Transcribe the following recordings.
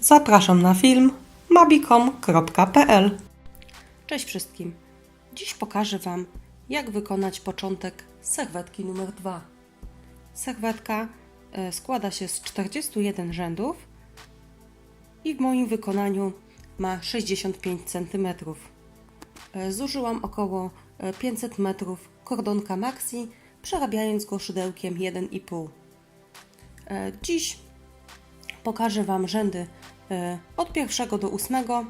Zapraszam na film mabicom.pl Cześć wszystkim. Dziś pokażę Wam, jak wykonać początek serwetki numer 2. Serwetka e, składa się z 41 rzędów i w moim wykonaniu ma 65 cm. E, Zużyłam około e, 500 metrów kordonka maxi, przerabiając go szydełkiem 1,5. E, Dziś pokażę Wam rzędy e, od pierwszego do ósmego.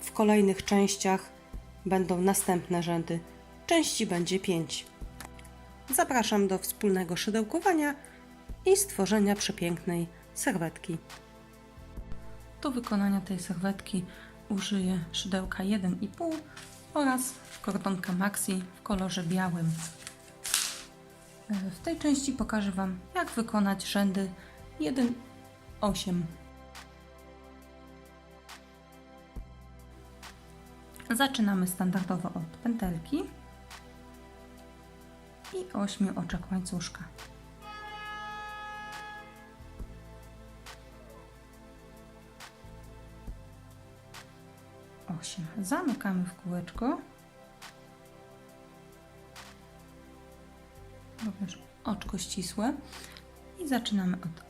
W kolejnych częściach będą następne rzędy. Części będzie 5. Zapraszam do wspólnego szydełkowania i stworzenia przepięknej serwetki. Do wykonania tej serwetki użyję szydełka 1,5 oraz kordonka maxi w kolorze białym. E, W tej części pokażę Wam, jak wykonać rzędy 1 8. Zaczynamy standardowo od pętelki i 8 oczek łańcuszka. Osiem. Zamykamy w kółeczko. Również oczko ścisłe. I zaczynamy od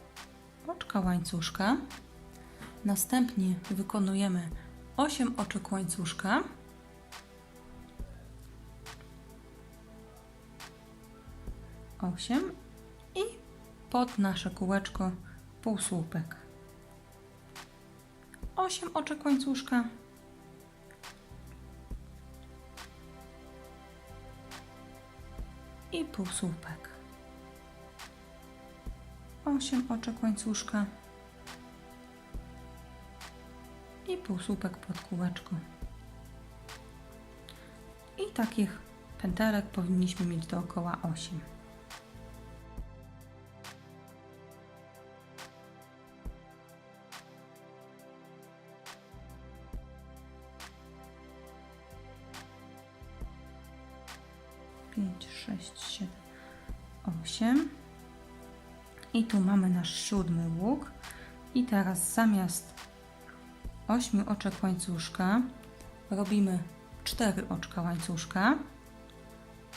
oczka łańcuszka. Następnie wykonujemy 8 oczek łańcuszka. Osiem i pod nasze kółeczko półsłupek. 8 oczek łańcuszka. I półsłupek. 8 oczek łańcuszka i półsłupek pod kółeczko. I takich pętelek powinniśmy mieć dookoła 8. Pięć, sześć, siedem, osiem. I tu mamy nasz siódmy łuk. I teraz zamiast 8 oczek łańcuszka robimy 4 oczka łańcuszka.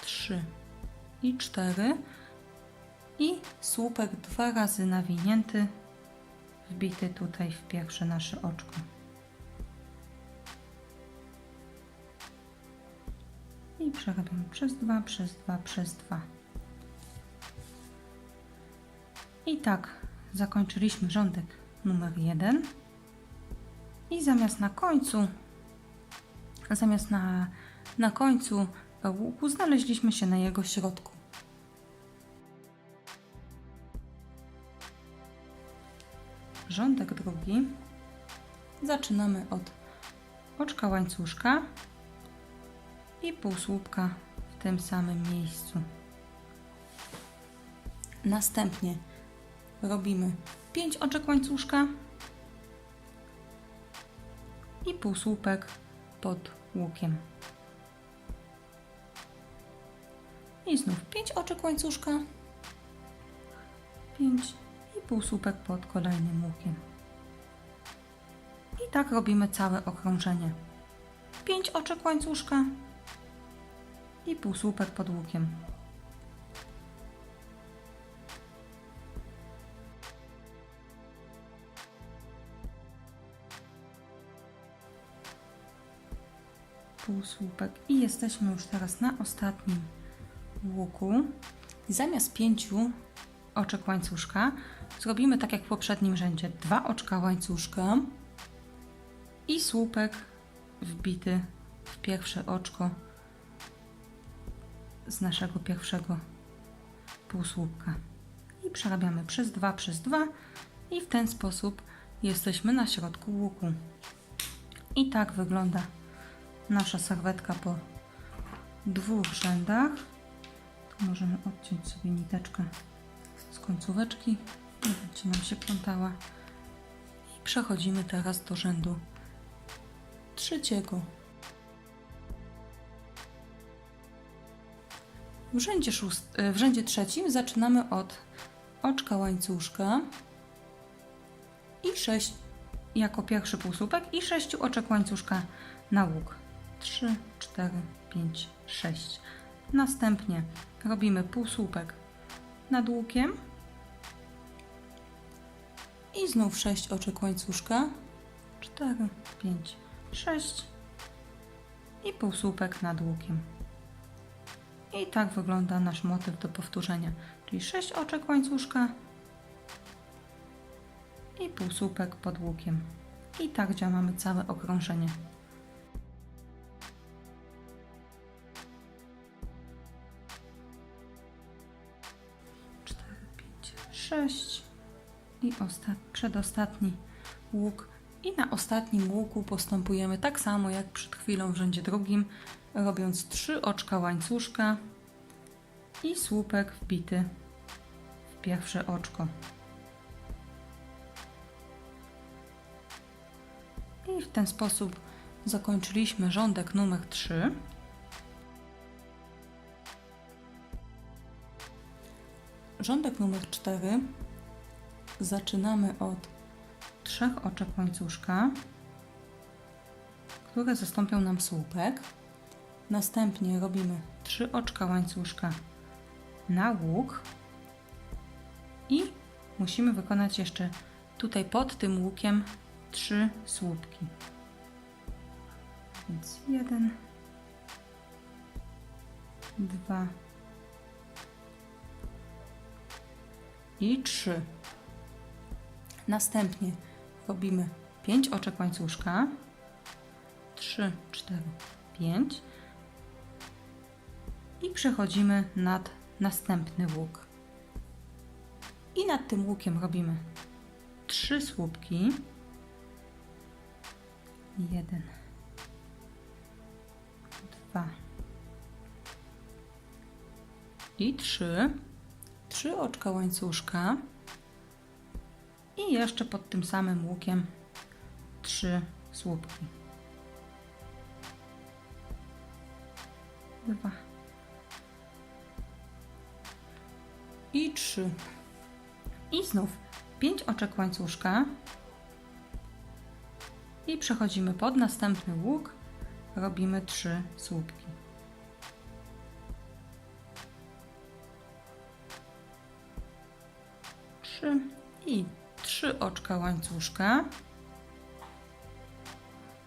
3 i 4 i słupek dwa razy nawinięty wbity tutaj w pierwsze nasze oczko. I przerabiamy przez 2, przez 2, przez 2. I tak zakończyliśmy rządek numer 1. I zamiast na końcu, zamiast na, na końcu łuku znaleźliśmy się na jego środku. Rządek drugi. Zaczynamy od oczka łańcuszka i półsłupka w tym samym miejscu. Następnie robimy 5 oczek łańcuszka i półsłupek pod łukiem. I znów 5 oczek łańcuszka, 5 i półsłupek pod kolejnym łukiem. I tak robimy całe okrążenie. 5 oczek łańcuszka i półsłupek pod łukiem. Półsłupek i jesteśmy już teraz na ostatnim łuku. Zamiast pięciu oczek łańcuszka zrobimy tak jak w poprzednim rzędzie. Dwa oczka łańcuszka i słupek wbity w pierwsze oczko z naszego pierwszego półsłupka. I przerabiamy przez dwa, przez dwa i w ten sposób jesteśmy na środku łuku. I tak wygląda nasza serwetka po dwóch rzędach. Tu możemy odciąć sobie niteczkę z końcóweczki, nie będzie nam się plątała. I przechodzimy teraz do rzędu trzeciego. W rzędzie, w rzędzie trzecim zaczynamy od oczka łańcuszka i 6 jako pierwszy półsłupek i 6 oczek łańcuszka na łuk. 3, 4, 5, 6. Następnie robimy półsłupek nad łukiem I znów 6 oczek łańcuszka. 4, 5, 6 i półsłupek nad łukiem. I tak wygląda nasz motyw do powtórzenia, czyli 6 oczek łańcuszka i półsłupek pod łukiem. I tak działamy całe okrążenie. 6 i ostat... przedostatni łuk. I na ostatnim łuku postępujemy tak samo jak przed chwilą w rzędzie drugim, robiąc 3 oczka łańcuszka i słupek wbity w pierwsze oczko. I w ten sposób zakończyliśmy rządek numer 3. Rządek numer 4 zaczynamy od trzech oczek łańcuszka, które zastąpią nam słupek. Następnie robimy Trzy oczka łańcuszka na łuk i musimy wykonać jeszcze tutaj pod tym łukiem trzy słupki. Więc jeden, dwa i 3. Następnie robimy 5 oczek łańcuszka. 3, 4, 5. I przechodzimy nad następny łuk. I nad tym łukiem robimy 3 słupki. 1, 2 i 3. 3 oczka łańcuszka i jeszcze pod tym samym łukiem 3 słupki. 2 i 3. I znów 5 oczek łańcuszka. I przechodzimy pod następny łuk. Robimy 3 słupki. I 3 oczka łańcuszka.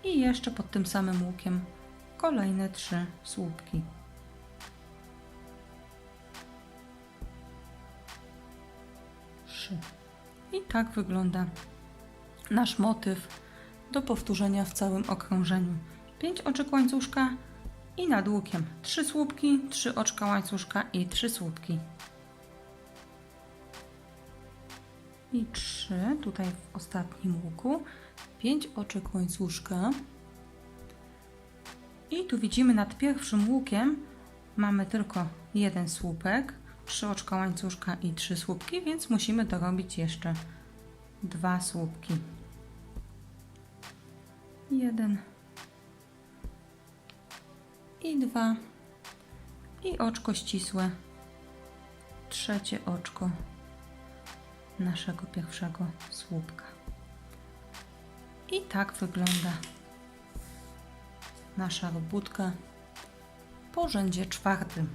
I jeszcze pod tym samym łukiem kolejne 3 słupki. Trzy. I tak wygląda nasz motyw Do powtórzenia w całym okrążeniu. 5 oczek łańcuszka i nad łukiem 3 słupki, 3 oczka łańcuszka i 3 słupki. I 3 tutaj w ostatnim łuku. 5 oczek łańcuszka. I tu widzimy nad pierwszym łukiem mamy tylko jeden słupek, 3 oczka łańcuszka i 3 słupki, więc musimy dorobić jeszcze dwa słupki. Jeden i dwa i oczko ścisłe, trzecie oczko naszego pierwszego słupka. I tak wygląda nasza robótka po rzędzie czwartym.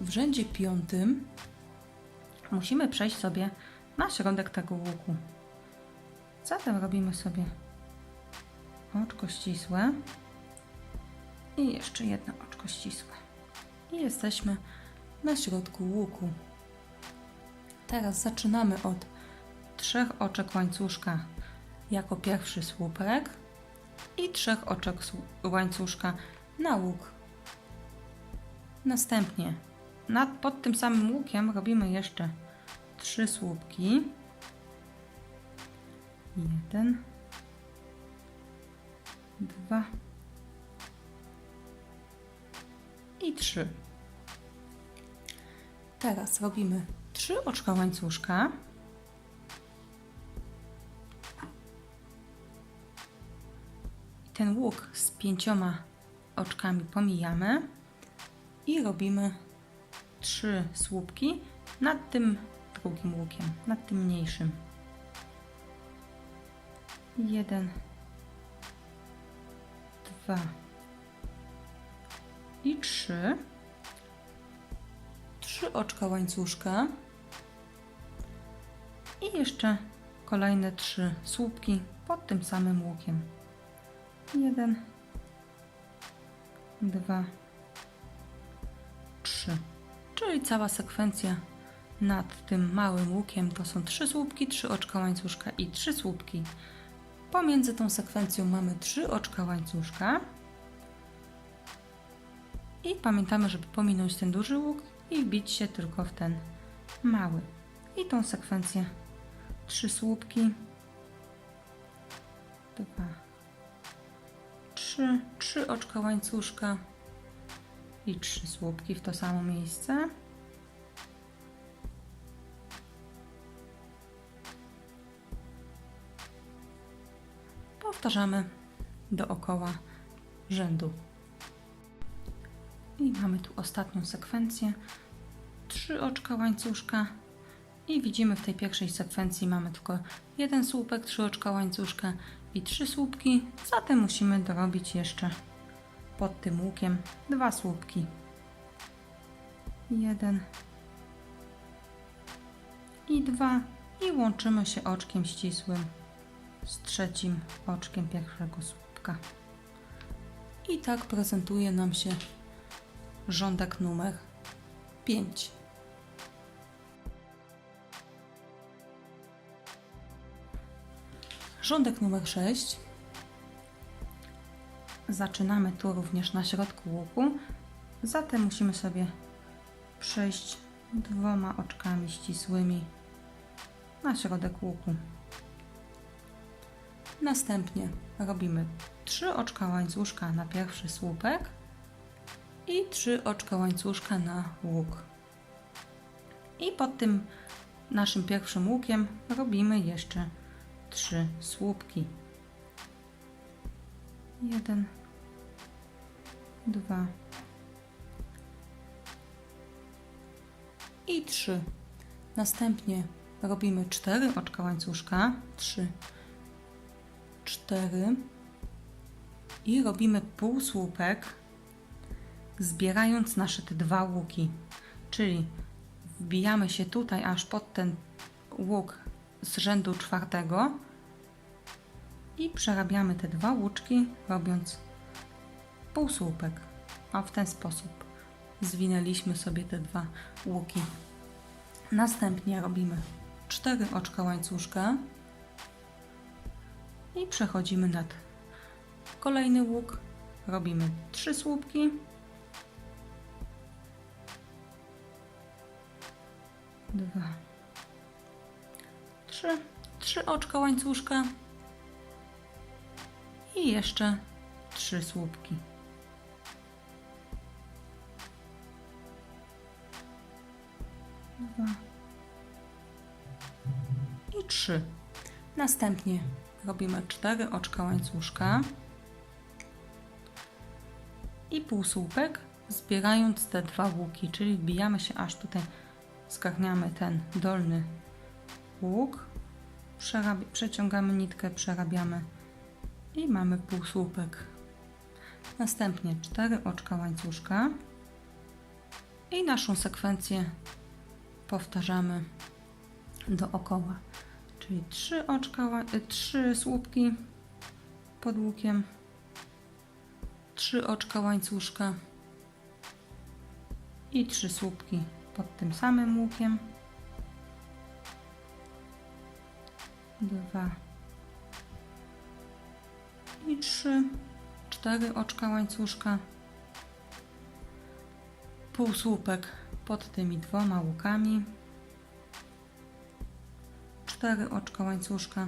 W rzędzie piątym Musimy przejść sobie na środek tego łuku. Zatem robimy sobie oczko ścisłe i jeszcze jedno oczko ścisłe. I jesteśmy na środku łuku. Teraz zaczynamy od Trzech oczek łańcuszka jako pierwszy słupek i trzech oczek łańcuszka na łuk. Następnie nad, pod tym samym łukiem robimy jeszcze trzy słupki. Jeden, dwa i trzy. teraz robimy Trzy oczka łańcuszka. Ten łuk z pięcioma oczkami pomijamy i robimy trzy słupki nad tym drugim łukiem, nad tym mniejszym. Jeden, dwa i trzy. Trzy oczka łańcuszka. I jeszcze kolejne trzy słupki pod tym samym łukiem. Jeden, dwa, trzy. Czyli cała sekwencja nad tym małym łukiem to są trzy słupki, trzy oczka łańcuszka i trzy słupki. Pomiędzy tą sekwencją mamy trzy oczka łańcuszka. I pamiętamy, żeby pominąć ten duży łuk i wbić się tylko w ten mały. I tą sekwencję trzy słupki, dwa, trzy, trzy oczka łańcuszka i trzy słupki w to samo miejsce. Powtarzamy dookoła rzędu. I mamy tu ostatnią sekwencję. Trzy oczka łańcuszka i widzimy w tej pierwszej sekwencji mamy tylko jeden słupek, trzy oczka łańcuszka i trzy słupki. Zatem musimy dorobić jeszcze pod tym łukiem dwa słupki. Jeden i dwa i łączymy się oczkiem ścisłym z trzecim oczkiem pierwszego słupka. I tak prezentuje nam się rządek numer 5. Rządek numer 6. Zaczynamy tu również na środku łuku, zatem musimy sobie przejść dwoma oczkami ścisłymi na środek łuku. Następnie robimy trzy oczka łańcuszka na pierwszy słupek I trzy oczka łańcuszka na łuk. i pod tym naszym pierwszym łukiem robimy jeszcze trzy słupki. Jeden, dwa, I trzy. Następnie robimy cztery oczka łańcuszka. Trzy, cztery. i robimy półsłupek, zbierając nasze te dwa łuki. Czyli wbijamy się tutaj aż pod ten łuk z rzędu czwartego i przerabiamy te dwa łuczki, robiąc półsłupek. A w ten sposób zwinęliśmy sobie te dwa łuki. Następnie robimy Cztery oczka łańcuszka. i przechodzimy nad kolejny łuk. Robimy trzy słupki. Dwa, trzy, Trzy oczka łańcuszka. i jeszcze trzy słupki. Dwa i trzy. Następnie robimy cztery oczka łańcuszka. i półsłupek, zbierając te dwa łuki, czyli wbijamy się aż tutaj, zgarniamy ten dolny łuk, przeciągamy nitkę, przerabiamy i mamy półsłupek. Następnie cztery oczka łańcuszka i naszą sekwencję powtarzamy dookoła, czyli trzy oczka, ła- y, trzy słupki pod łukiem, Trzy oczka łańcuszka. i trzy słupki pod tym samym łukiem. Dwa i trzy, Cztery oczka łańcuszka. półsłupek pod tymi dwoma łukami. Cztery oczka łańcuszka.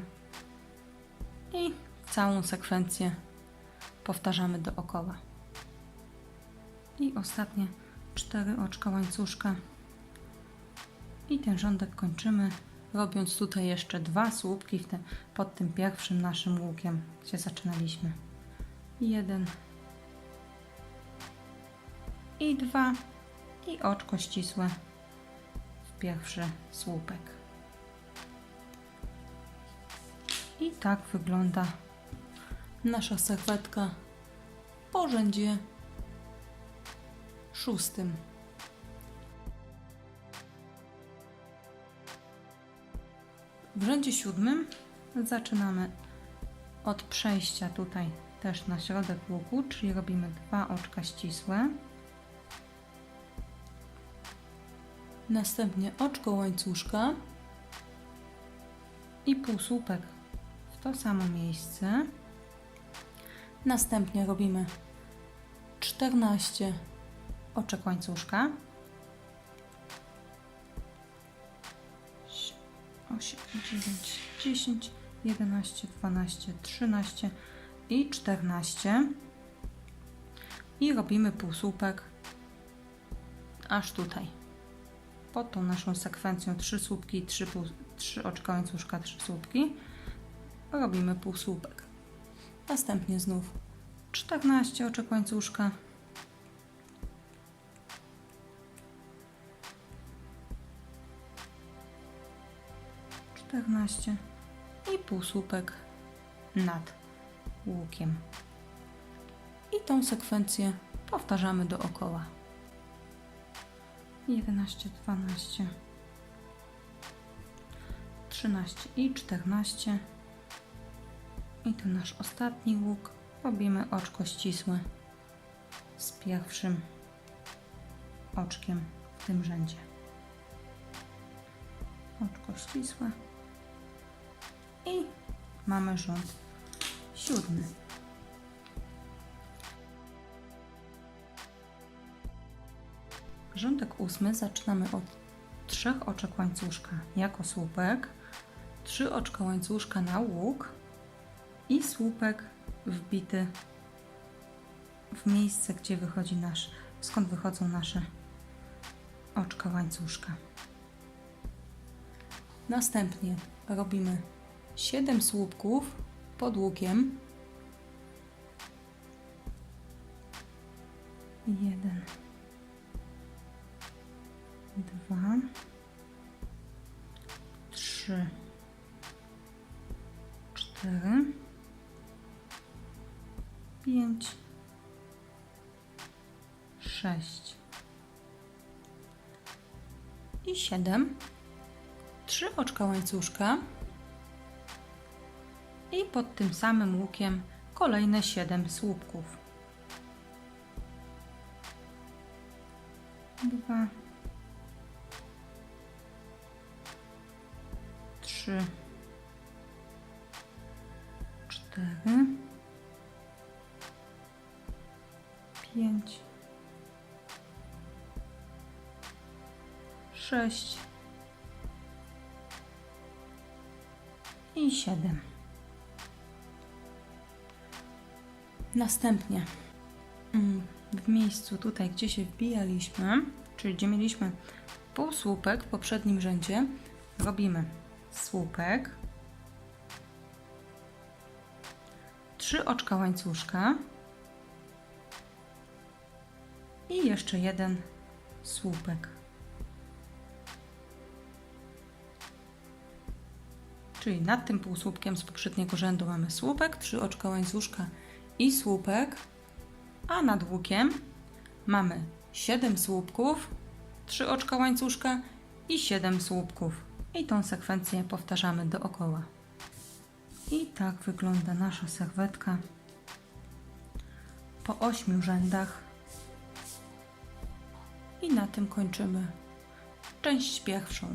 i całą sekwencję powtarzamy dookoła. I ostatnie cztery oczka łańcuszka. I ten rządek kończymy, robiąc tutaj jeszcze dwa słupki w te, pod tym pierwszym naszym łukiem, gdzie zaczynaliśmy. Jeden i dwa i oczko ścisłe pierwszy słupek. I tak wygląda Nasza serwetka po rzędzie szóstym. W rzędzie siódmym zaczynamy od przejścia tutaj też na środek łuku, czyli robimy dwa oczka ścisłe. Następnie oczko łańcuszka, i półsłupek w to samo miejsce. następnie robimy 14 Oczek łańcuszka. 8, 9, 10, 11, 12, 13 i 14. I robimy półsłupek aż tutaj. Pod tą naszą sekwencją 3 słupki, 3, pół, 3 oczka łańcuszka, 3 słupki. Robimy półsłupek. Następnie znów 14 oczek łańcuszka. Czternaście i półsłupek nad łukiem. i tą sekwencję Powtarzamy dookoła. 11, 12, 13 i 14. I ten nasz ostatni łuk robimy oczko ścisłe z pierwszym oczkiem w tym rzędzie. Oczko ścisłe i mamy rząd siódmy. Rządek ósmy zaczynamy od trzech oczek łańcuszka jako słupek, trzy oczka łańcuszka na łuk i słupek wbity w miejsce, gdzie wychodzi nasz, skąd wychodzą nasze oczka łańcuszka. Następnie robimy 7 słupków pod łukiem, Jeden, dwa, trzy, cztery, pięć, sześć. I 7, 3 oczka łańcuszka, i pod tym samym łukiem kolejne siedem słupków. Dwa, trzy, cztery, pięć, sześć i siedem. Następnie. Mm, w miejscu tutaj, gdzie się wbijaliśmy, czyli gdzie mieliśmy półsłupek w poprzednim rzędzie, robimy słupek, trzy oczka łańcuszka. I jeszcze jeden słupek. Czyli nad tym półsłupkiem z poprzedniego rzędu mamy słupek, trzy oczka łańcuszka i słupek, a nad łukiem mamy siedem słupków, trzy oczka łańcuszka i 7 słupków. I tą sekwencję powtarzamy dookoła. I tak wygląda nasza serwetka po 8 rzędach. i na tym kończymy część pierwszą.